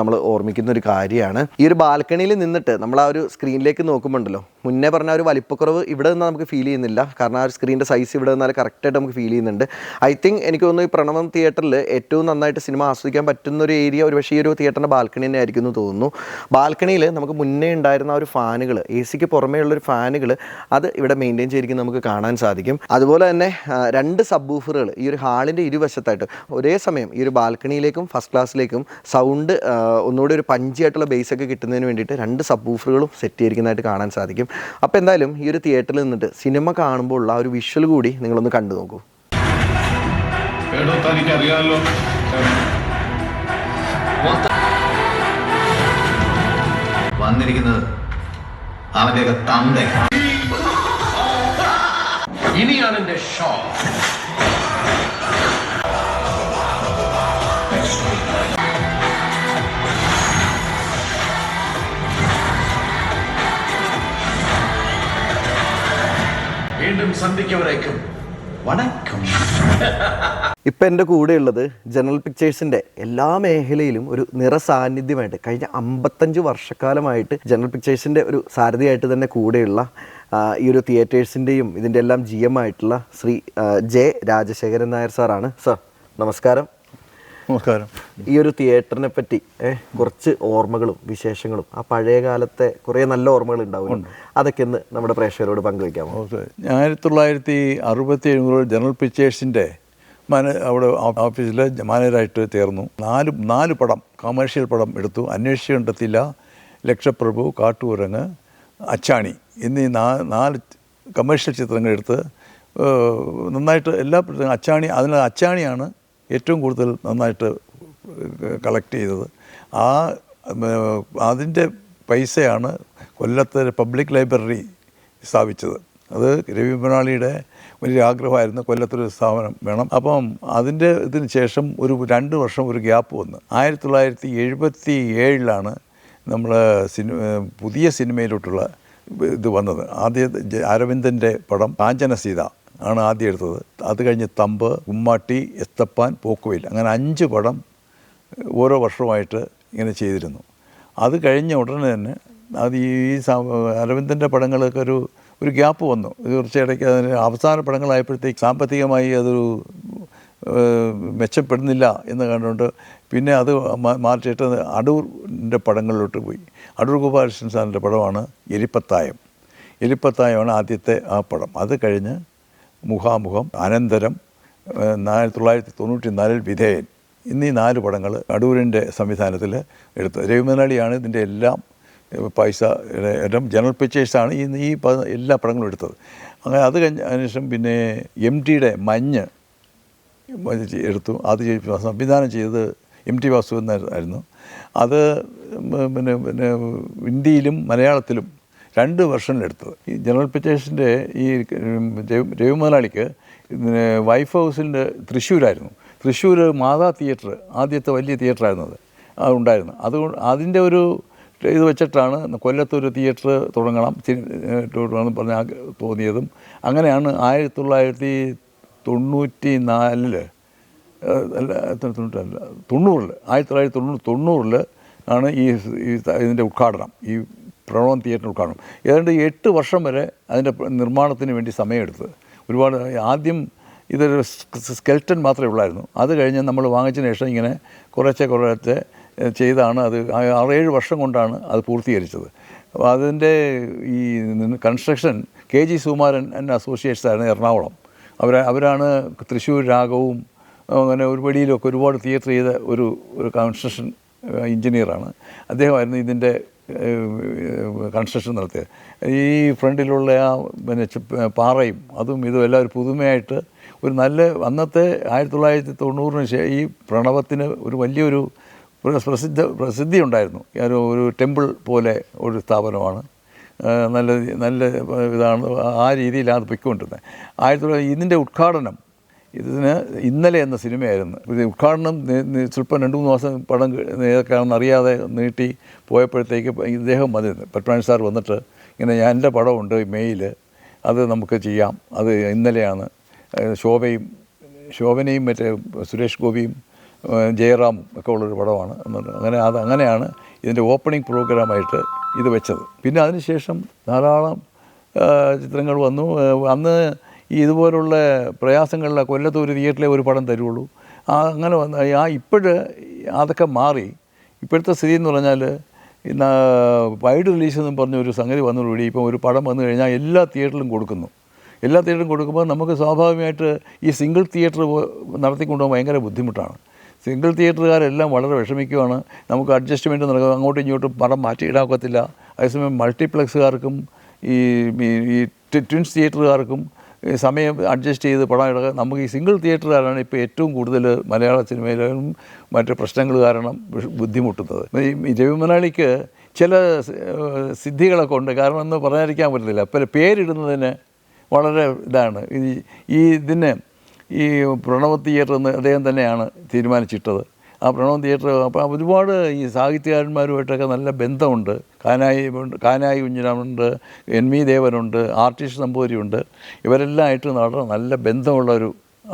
നമ്മൾ ഓർമ്മിക്കുന്ന ഒരു കാര്യമാണ്. ഈ ഒരു ബാൽക്കണിയിൽ നിന്നിട്ട് നമ്മൾ ആ ഒരു സ്ക്രീനിലേക്ക് നോക്കുമ്പോണ്ടല്ലോ മുന്നേ പറഞ്ഞ ഒരു വലിപ്പക്കുറവ് ഇവിടെ നിന്ന് നമുക്ക് ഫീൽ ചെയ്യുന്നില്ല. കാരണം ആ സ്ക്രീനിന്റെ സൈസ് ഇവിടെ നിന്നാൽ കറക്റ്റായിട്ട് നമുക്ക് ഫീൽ ചെയ്യുന്നുണ്ട്. ഐ തിങ്ക് എനിക്ക് തോന്നുന്നു ഈ പ്രണവം തിയേറ്ററിൽ ഏറ്റവും നന്നായിട്ട് സിനിമ ആസ്വദിക്കാൻ പറ്റുന്ന ഒരു ഏരിയ ഒരു പക്ഷേ ഈ ഒരു തിയേറ്ററിന്റെ ബാൽക്കണി തന്നെ ആയിരിക്കും എന്ന് തോന്നുന്നു. ബാൽക്കണിയിൽ നമുക്ക് മുന്നേ ഉണ്ടായിരുന്ന ആ ഒരു ഫാനുകൾ എ സിക്ക് പുറമേ ഉള്ളൊരു ഫാനുകൾ അത് ഇവിടെ മെയിന്റെയിൻ ചെയ്തിരിക്കുന്നത് നമുക്ക് കാണാൻ സാധിക്കും. അതുപോലെ തന്നെ രണ്ട് സബ് ഊഫറുകൾ ഈ ഒരു ഹാളിന്റെ ഇരുവശത്തായിട്ട് ഒരേ സമയം ഈ ഒരു ബാൽക്കണിയിലേക്കും ഫസ്റ്റ് ക്ലാസ്സിലേക്കും സൗണ്ട് ഒന്നുകൂടി ഒരു പഞ്ചിയായിട്ടുള്ള ബേസ് ഒക്കെ കിട്ടുന്നതിന് വേണ്ടിയിട്ട് രണ്ട് സബ് ഊഫറുകളും സെറ്റ് ചെയ്തിരിക്കുന്നതായിട്ട് കാണാൻ സാധിക്കും. അപ്പോൾ എന്തായാലും ഈ ഒരു തിയേറ്ററിൽ നിന്നിട്ട് സിനിമ കാണുമ്പോൾ ഉള്ള ആ ഒരു വിഷ്വൽ കൂടി നിങ്ങളൊന്ന് കണ്ടു നോക്കൂ. അറിയാമല്ലോ വന്നിരിക്കുന്നത് അവന്റെയൊക്കെ ഇനിയാണ് എന്റെ ഷോ വീണ്ടും സന്ധിക്കവരേക്കും. വണക്കം. ഇപ്പം എന്റെ കൂടെയുള്ളത് ജനറൽ പിക്ചേഴ്സിന്റെ എല്ലാ മേഖലയിലും ഒരു നിറസാന്നിധ്യമായിട്ട് കഴിഞ്ഞ അമ്പത്തഞ്ച് വർഷക്കാലമായിട്ട് ജനറൽ പിക്ചേഴ്സിന്റെ ഒരു സാരഥിയായിട്ട് തന്നെ കൂടെയുള്ള ഈ ഒരു തിയേറ്റേഴ്സിന്റെയും ഇതിന്റെ എല്ലാം ജി എം ആയിട്ടുള്ള ശ്രീ ജെ രാജശേഖരൻ നായർ സാറാണ്. സർ നമസ്കാരം. നമസ്കാരം. ഈ ഒരു തിയേറ്ററിനെ പറ്റി കുറച്ച് ഓർമ്മകളും വിശേഷങ്ങളും ആ പഴയ കാലത്തെ കുറേ നല്ല ഓർമ്മകൾ ഉണ്ടാവും അതൊക്കെ ഒന്ന് നമ്മുടെ പ്രേക്ഷകരോട് പങ്കുവയ്ക്കാമോ? ആയിരത്തി തൊള്ളായിരത്തി അറുപത്തി ഏഴ് ജനറൽ പിക്ചേഴ്സിന്റെ മാന അവിടെ ഓഫീസിലെ ഓഫീസിൽ മാനേജറായിട്ട് ചേർന്നു. നാല് നാല് പടം കമേഴ്ഷ്യൽ പടം എടുത്തു. അന്വേഷിച്ച് കണ്ടെത്തില്ല ലക്ഷപ്രഭു കാട്ടുകുരങ്ങ് അച്ചാണി എന്നീ നാ നാല് കമേഴ്ഷ്യൽ ചിത്രങ്ങൾ എടുത്ത് നന്നായിട്ട് എല്ലാ അച്ചാണി അതിന് അച്ചാണിയാണ് ഏറ്റവും കൂടുതൽ നന്നായിട്ട് കളക്ട് ചെയ്തത്. ആ അതിന്റെ പൈസയാണ് കൊല്ലത്തെ പബ്ലിക് ലൈബ്രറി സ്ഥാപിച്ചത്. അത് രവി മണാളിയുടെ വലിയ ആഗ്രഹമായിരുന്നു കൊല്ലത്തൊരു സ്ഥാപനം വേണം. അപ്പം അതിന്റെ ഇതിന് ശേഷം ഒരു രണ്ട് വർഷം ഒരു ഗ്യാപ്പ് വന്നു. ആയിരത്തി തൊള്ളായിരത്തി എഴുപത്തി ഏഴിലാണ് നമ്മൾ സിനിമ പുതിയ സിനിമയിലോട്ടുള്ള ഇത് വന്നത്. ആദ്യം അരവിന്ദന്റെ പടം കാഞ്ചന സീത. ആണ് ആദ്യം എടുത്തത്. അത് കഴിഞ്ഞ് തമ്പ് ഉമ്മാട്ടി എസ്തപ്പാൻ പോക്കുവയിൽ അങ്ങനെ അഞ്ച് പടം ഓരോ വർഷമായിട്ട് ഇങ്ങനെ ചെയ്തിരുന്നു. അത് കഴിഞ്ഞ ഉടനെ തന്നെ അത് ഈ അരവിന്ദന്റെ പടങ്ങളൊക്കെ ഒരു ഒരു ഗ്യാപ്പ് വന്നു. തീർച്ചയായിട്ടും അതിന് അവസാന പടങ്ങളായപ്പോഴത്തേക്ക് സാമ്പത്തികമായി അതൊരു മെച്ചപ്പെടുന്നില്ല എന്ന് കണ്ടുകൊണ്ട് പിന്നെ അത് മാറ്റിയിട്ട് അടൂറിന്റെ പടങ്ങളിലോട്ട് പോയി. അടൂർ ഗോപാലകൃഷ്ണൻ സാറിന്റെ പടമാണ് എലിപ്പത്തായം. എലിപ്പത്തായമാണ് ആദ്യത്തെ ആ പടം. അത് കഴിഞ്ഞ് മുഖാമുഖം അനന്തരം ആയിരത്തി തൊള്ളായിരത്തി തൊണ്ണൂറ്റി നാലിൽ വിധേയൻ. എന്നീ നാല് പടങ്ങൾ അടൂരിന്റെ സംവിധാനത്തിൽ എടുത്ത് രവിമനാളിയാണ് ഇതിന്റെ എല്ലാം പൈസ എല്ലാം ജനറൽ പിക്ചേഴ്സാണ് ഈ ഈ എല്ലാ പടങ്ങളും എടുത്തത്. അങ്ങനെ അത് കഴിഞ്ഞ അതിനുശേഷം പിന്നെ എം ടിയുടെ മഞ്ഞ് എടുത്തു. അത് സംവിധാനം ചെയ്തത് എം ടി വാസു എന്നായിരുന്നു. അത് പിന്നെ പിന്നെ ഹിന്ദിയിലും മലയാളത്തിലും രണ്ട് വെർഷനിലെടുത്തത് ഈ ജനറൽ പിറ്റേഴ്സിന്റെ ഈ രവി- മുതലാളിക്ക് വൈഫ് ഹൗസിന്റെ തൃശ്ശൂരായിരുന്നു. തൃശ്ശൂർ മാതാ തിയേറ്റർ ആദ്യത്തെ വലിയ തിയേറ്ററായിരുന്നു അത്. അത് ഉണ്ടായിരുന്നു. അതുകൊണ്ട് അതിന്റെ ഒരു ഇത് വെച്ചിട്ടാണ് കൊല്ലത്തൊരു തിയേറ്റർ തുടങ്ങണം എന്ന് പറഞ്ഞ തോന്നിയതും. അങ്ങനെയാണ് ആയിരത്തി തൊള്ളായിരത്തി തൊണ്ണൂറ്റി നാലിൽ അല്ല തൊണ്ണൂറ്റല്ല തൊണ്ണൂറിൽ ആയിരത്തി തൊള്ളായിരത്തി തൊണ്ണൂറ് തൊണ്ണൂറിൽ ആണ് ഈ ഇതിന്റെ ഉദ്ഘാടനം. ഈ പ്രണവം തിയേറ്ററിൽ കാണും. ഏതാണ്ട് എട്ട് വർഷം വരെ അതിന്റെ നിർമ്മാണത്തിന് വേണ്ടി സമയമെടുത്ത് ഒരുപാട് ആദ്യം ഇതൊരു സ്കെൽറ്റൻ മാത്രമേ ഉള്ളായിരുന്നു. അത് കഴിഞ്ഞ് നമ്മൾ വാങ്ങിച്ചതിന് ശേഷം ഇങ്ങനെ കുറേശ്ശെ കുറേശ്ശെ ചെയ്താണ് അത് ആറേഴ് വർഷം കൊണ്ടാണ് അത് പൂർത്തീകരിച്ചത്. അതിന്റെ ഈ construction K G Sumaran and associates ആയിരുന്നു എറണാകുളം. അവർ അവരാണ് തൃശ്ശൂർ രാഗവും അങ്ങനെ ഒരു വഴിയിലൊക്കെ ഒരുപാട് തിയേറ്റർ ചെയ്ത ഒരു ഒരു കൺസ്ട്രക്ഷൻ എഞ്ചിനീയറാണ്. അദ്ദേഹമായിരുന്നു ഇതിന്റെ കൺസ്ട്രക്ഷൻ നടത്തിയത്. ഈ ഫ്രണ്ടിലുള്ള ആ പിന്നെ പാറയും അതും ഇതും എല്ലാം ഒരു പുതുമയായിട്ട് ഒരു നല്ല അന്നത്തെ ആയിരത്തി തൊള്ളായിരത്തി തൊണ്ണൂറിന് ശേഷം ഈ പ്രണവത്തിന് ഒരു വലിയൊരു പ്രസിദ്ധ പ്രസിദ്ധി ഉണ്ടായിരുന്നു ഒരു ഒരു ടെമ്പിൾ പോലെ ഒരു സ്ഥാപനമാണ്. നല്ല നല്ല ഇതാണ് ആ രീതിയിലാണ് പൊയ്ക്കൊണ്ടിരുന്നത്. ആയിരത്തി തൊള്ളായിരത്തി ഇതിന്റെ ഉദ്ഘാടനം ഇതിന് ഇന്നലെ എന്ന സിനിമയായിരുന്നു. ഇത് ഉദ്ഘാടനം നി- രണ്ട് മൂന്ന് മാസം പടം ഏതൊക്കെയാണെന്ന് അറിയാതെ നീട്ടി പോയപ്പോഴത്തേക്ക് ഇദ്ദേഹം വന്നിരുന്നു. പത്മനാഭൻ സാർ വന്നിട്ട് ഇങ്ങനെ ഞാൻ എന്റെ പടമുണ്ട് മെയ്യിൽ അത് നമുക്ക് ചെയ്യാം. അത് ഇന്നലെയാണ്. ശോഭയും ശോഭനയും മറ്റേ സുരേഷ് ഗോപിയും ജയറാം ജയറാമും ഒക്കെ ഉള്ളൊരു പടമാണ്. എന്നുണ്ട് അങ്ങനെ അത് അങ്ങനെയാണ് ഇതിന്റെ ഓപ്പണിംഗ് പ്രോഗ്രാമായിട്ട് ഇത് വെച്ചത്. പിന്നെ അതിനുശേഷം ധാരാളം ചിത്രങ്ങൾ വന്നു. അന്ന് ഈ ഇതുപോലുള്ള പ്രയാസങ്ങളിലെ കൊല്ലത്ത് ഒരു തിയേറ്ററിലെ ഒരു പടം തരുള്ളൂ. ആ അങ്ങനെ വന്ന ആ ഇപ്പോഴ് അതൊക്കെ മാറി. ഇപ്പോഴത്തെ സ്ഥിതി എന്ന് പറഞ്ഞാൽ വൈഡ് റിലീസ് എന്നും പറഞ്ഞ ഒരു സംഗതി വന്നതോടുകൂടി ഇപ്പോൾ ഒരു പടം വന്നു കഴിഞ്ഞാൽ എല്ലാ തിയേറ്ററിലും കൊടുക്കുന്നു. എല്ലാ തിയേറ്ററും കൊടുക്കുമ്പോൾ നമുക്ക് സ്വാഭാവികമായിട്ട് ഈ സിംഗിൾ തിയേറ്റർ നടത്തിക്കൊണ്ടുപോകാൻ ഭയങ്കര ബുദ്ധിമുട്ടാണ്. സിംഗിൾ തിയേറ്ററുകാരെല്ലാം വളരെ വിഷമിക്കുകയാണ് നമുക്ക് അഡ്ജസ്റ്റ്മെന്റ് നടക്കുക അങ്ങോട്ടും ഇങ്ങോട്ടും പടം മാറ്റി ഇടാക്കത്തില്ല അതേസമയം മൾട്ടിപ്ലക്സുകാർക്കും ഈ ഈ- ട്വിൻസ് തിയേറ്ററുകാർക്കും സമയം അഡ്ജസ്റ്റ് ചെയ്ത് പടം ഇടുക നമുക്ക് ഈ സിംഗിൾ തിയേറ്ററുകാരാണ് ഇപ്പോൾ ഏറ്റവും കൂടുതൽ മലയാള സിനിമയിലും മറ്റു പ്രശ്നങ്ങൾ കാരണം ബുദ്ധിമുട്ടുന്നത്. ഈ രവിമലയാളിക്ക് ചില സിദ്ധികളൊക്കെ ഉണ്ട്. കാരണം എന്ന് പറഞ്ഞിരിക്കാൻ പറ്റത്തില്ല. പല പേരിടുന്നതിന് വളരെ ഇതാണ്. ഈ ഇതിന് ഈ പ്രണവ തിയേറ്റർ എന്ന് അദ്ദേഹം തന്നെയാണ് തീരുമാനിച്ചിട്ടത്. ആ പ്രണവ് തിയേറ്റർ അപ്പോൾ ഒരുപാട് ഈ സാഹിത്യകാരന്മാരുമായിട്ടൊക്കെ നല്ല ബന്ധമുണ്ട്. കാനായി കാനായി കുഞ്ഞിരാമുണ്ട് എൻ വി ദേവനുണ്ട് ആർട്ടിസ്റ്റ് നമ്പൂരിയുണ്ട് ഇവരെല്ലാം ആയിട്ട് നടന്ന നല്ല ബന്ധമുള്ള ഒരു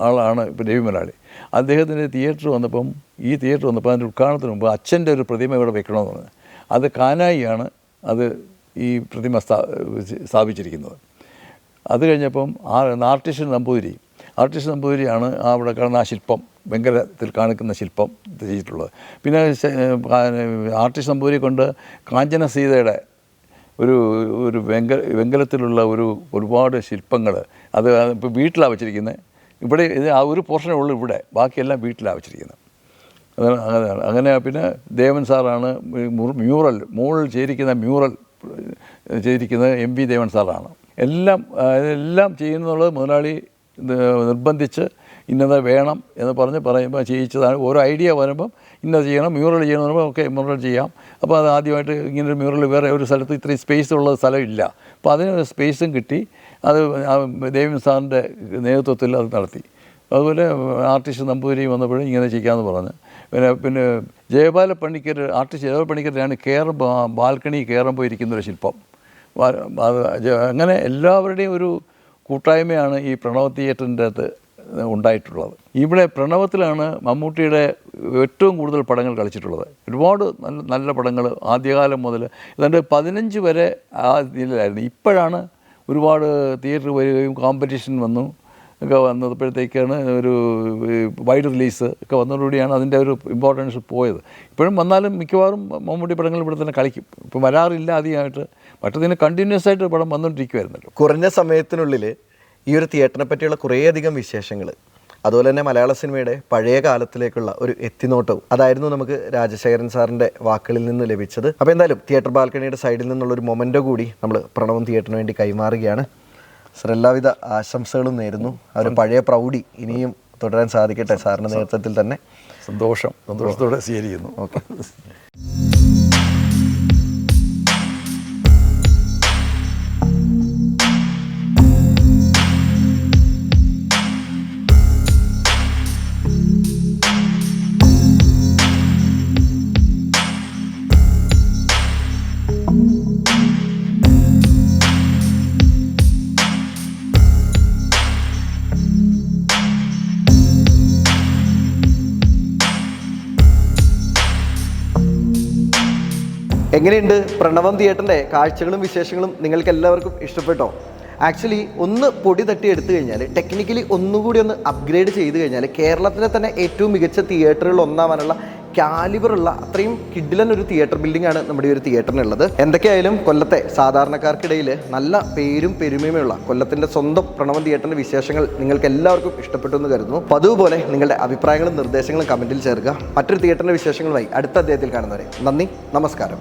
ആളാണ് ഇപ്പോൾ രവി മലയാളി. അദ്ദേഹത്തിന്റെ തിയേറ്റർ വന്നപ്പം ഈ തിയേറ്റർ വന്നപ്പോൾ അതിന്റെ ഉദ്ഘാടനത്തിന് മുമ്പ് അച്ഛന്റെ ഒരു പ്രതിമ ഇവിടെ വെക്കണമെന്ന് പറഞ്ഞു അത് കാനായിയാണ് അത് ഈ പ്രതിമ സ്ഥാ സ്ഥാപിച്ചിരിക്കുന്നത്. അത് കഴിഞ്ഞപ്പം ആ ആർട്ടിസ്റ്റ് നമ്പൂതിരി. ആർട്ടിസ്റ്റ് നമ്പൂതിരിയാണ് അവിടെ കാണുന്ന ആ ശില്പം. വെങ്കലത്തിൽ കാണിക്കുന്ന ശില്പം ചെയ്തിട്ടുള്ളത്. പിന്നെ ആർട്ടിസ്റ്റ് നമ്പൂരി കൊണ്ട് കാഞ്ചന സീതയുടെ ഒരു ഒരു വെങ്ക വെങ്കലത്തിലുള്ള ഒരു ഒരുപാട് ശില്പങ്ങൾ. അത് ഇപ്പോൾ വീട്ടിലാണ് വെച്ചിരിക്കുന്നത് ഇവിടെ ഇത് ആ ഒരു പോർഷനേ ഉള്ളൂ ഇവിടെ. ബാക്കിയെല്ലാം വീട്ടിലാണ് വെച്ചിരിക്കുന്നത് അങ്ങനെ അങ്ങനെയാണ് അങ്ങനെ പിന്നെ ദേവൻ സാറാണ് മ്യൂറൽ മുകളിൽ ചെയ്തിരിക്കുന്ന മ്യൂറൽ ചെയ്തിരിക്കുന്നത് എം വി ദേവൻ സാറാണ്. എല്ലാം എല്ലാം ചെയ്യുന്നുള്ളത് മുതലാളി നിർബന്ധിച്ച് ഇന്നത് വേണം എന്ന് പറഞ്ഞ് പറയുമ്പോൾ ചെയ്യിച്ചതാണ്. ഓരോ ഐഡിയ വരുമ്പം ഇന്നത് ചെയ്യണം മ്യൂറൽ ചെയ്യണം എന്ന് പറയുമ്പോൾ ഓക്കെ മ്യൂറൽ ചെയ്യാം. അപ്പോൾ അത് ആദ്യമായിട്ട് ഇങ്ങനെ ഒരു മ്യൂറൽ വേറെ ഒരു സ്ഥലത്ത് ഇത്രയും സ്പേസ് ഉള്ള സ്ഥലമില്ല അപ്പോൾ അതിനൊരു സ്പേസും കിട്ടി. അത് ദേവി സാറിന്റെ നേതൃത്വത്തിൽ അത് നടത്തി. അതുപോലെ ആർട്ടിസ്റ്റ് നമ്പൂരി വന്നപ്പോഴും ഇങ്ങനെ ചെയ്യാമെന്ന് പറഞ്ഞ്. പിന്നെ പിന്നെ ജയപാല പണിക്കർ ആർട്ടിസ്റ്റ് ജയപാല പണിക്കരാണ് കയറ ബാൽക്കണി കയറുമ്പോൾ ഇരിക്കുന്ന ഒരു ശില്പം. അങ്ങനെ എല്ലാവരുടെയും ഒരു കൂട്ടായ്മയാണ് ഈ പ്രണവ് തിയേറ്ററിന്റെ അകത്ത് ഉണ്ടായിട്ടുള്ളത്. ഇവിടെ പ്രണവത്തിലാണ് മമ്മൂട്ടിയുടെ ഏറ്റവും കൂടുതൽ പടങ്ങൾ കളിച്ചിട്ടുള്ളത്. ഒരുപാട് നല്ല നല്ല പടങ്ങൾ ആദ്യകാലം മുതൽ. ഏതാണ്ട് പതിനഞ്ച് വരെ ആ ഇതിലായിരുന്നു. ഇപ്പോഴാണ് ഒരുപാട് തിയേറ്റർ വരികയും കോമ്പറ്റീഷൻ വന്നു ഒക്കെ വന്നപ്പോഴത്തേക്കാണ് ഒരു വൈഡ് റിലീസ് ഒക്കെ വന്നതോടുകൂടിയാണ് അതിന്റെ ഒരു ഇമ്പോർട്ടൻസ് പോയത്. ഇപ്പോഴും വന്നാലും മിക്കവാറും മമ്മൂട്ടി പടങ്ങൾ ഇവിടെ തന്നെ കളിക്കും. ഇപ്പം വരാറില്ല അധികമായിട്ട്. മറ്റതിന് കണ്ടിന്യൂസ് ആയിട്ട് പടം വന്നുകൊണ്ടിരിക്കുമായിരുന്നല്ലോ കുറഞ്ഞ സമയത്തിനുള്ളിൽ ഈ ഒരു തിയേറ്ററിനെ പറ്റിയുള്ള കുറേയധികം വിശേഷങ്ങൾ അതുപോലെ തന്നെ മലയാള സിനിമയുടെ പഴയ കാലത്തിലേക്കുള്ള ഒരു എത്തിനോട്ടവും അതായിരുന്നു നമുക്ക് രാജശേഖരൻ സാറിന്റെ വാക്കുകളിൽ നിന്ന് ലഭിച്ചത്. അപ്പോൾ എന്തായാലും തിയേറ്റർ ബാൽക്കണിയുടെ സൈഡിൽ നിന്നുള്ള ഒരു മൊമെന്റോ കൂടി നമ്മൾ പ്രണവം തിയേറ്ററിന് വേണ്ടി കൈമാറുകയാണ്. സർ എല്ലാവിധ ആശംസകളും നേരുന്നു. ആ ഒരു പഴയ പ്രൗഢി ഇനിയും തുടരാൻ സാധിക്കട്ടെ സാറിന്റെ നേതൃത്വത്തിൽ തന്നെ. സന്തോഷം. സന്തോഷത്തോടെ സ്വീകരിക്കുന്നു. ഓക്കെ. എങ്ങനെയുണ്ട് പ്രണവം തിയേറ്ററിന്റെ കാഴ്ചകളും വിശേഷങ്ങളും നിങ്ങൾക്ക് എല്ലാവർക്കും ഇഷ്ടപ്പെട്ടോ? ആക്ച്വലി ഒന്ന് പൊടി തട്ടി എടുത്തു കഴിഞ്ഞാൽ ടെക്നിക്കലി ഒന്നുകൂടി ഒന്ന് അപ്ഗ്രേഡ് ചെയ്ത് കഴിഞ്ഞാൽ കേരളത്തിലെ തന്നെ ഏറ്റവും മികച്ച തിയേറ്ററുകൾ ഒന്നാവാനുള്ള കാലിബറുള്ള അത്രയും കിഡിലൻ ഒരു തിയേറ്റർ ബിൽഡിംഗ് ആണ് നമ്മുടെ ഒരു തിയേറ്ററിനുള്ളത് എന്തൊക്കെയായാലും കൊല്ലത്തെ സാധാരണക്കാർക്കിടയിൽ നല്ല പേരും പെരുമയുമുള്ള കൊല്ലത്തിന്റെ സ്വന്തം പ്രണവൻ തിയേറ്ററിന്റെ വിശേഷങ്ങൾ നിങ്ങൾക്ക് എല്ലാവർക്കും ഇഷ്ടപ്പെട്ടു എന്ന് കരുതുന്നു. അതുപോലെ നിങ്ങളുടെ അഭിപ്രായങ്ങളും നിർദ്ദേശങ്ങളും കമന്റിൽ ചേർക്കുക. മറ്റൊരു തിയേറ്ററിന്റെ വിശേഷങ്ങളുമായി അടുത്ത അദ്ദേഹത്തിൽ കാണുന്നവരെ. നന്ദി നമസ്കാരം.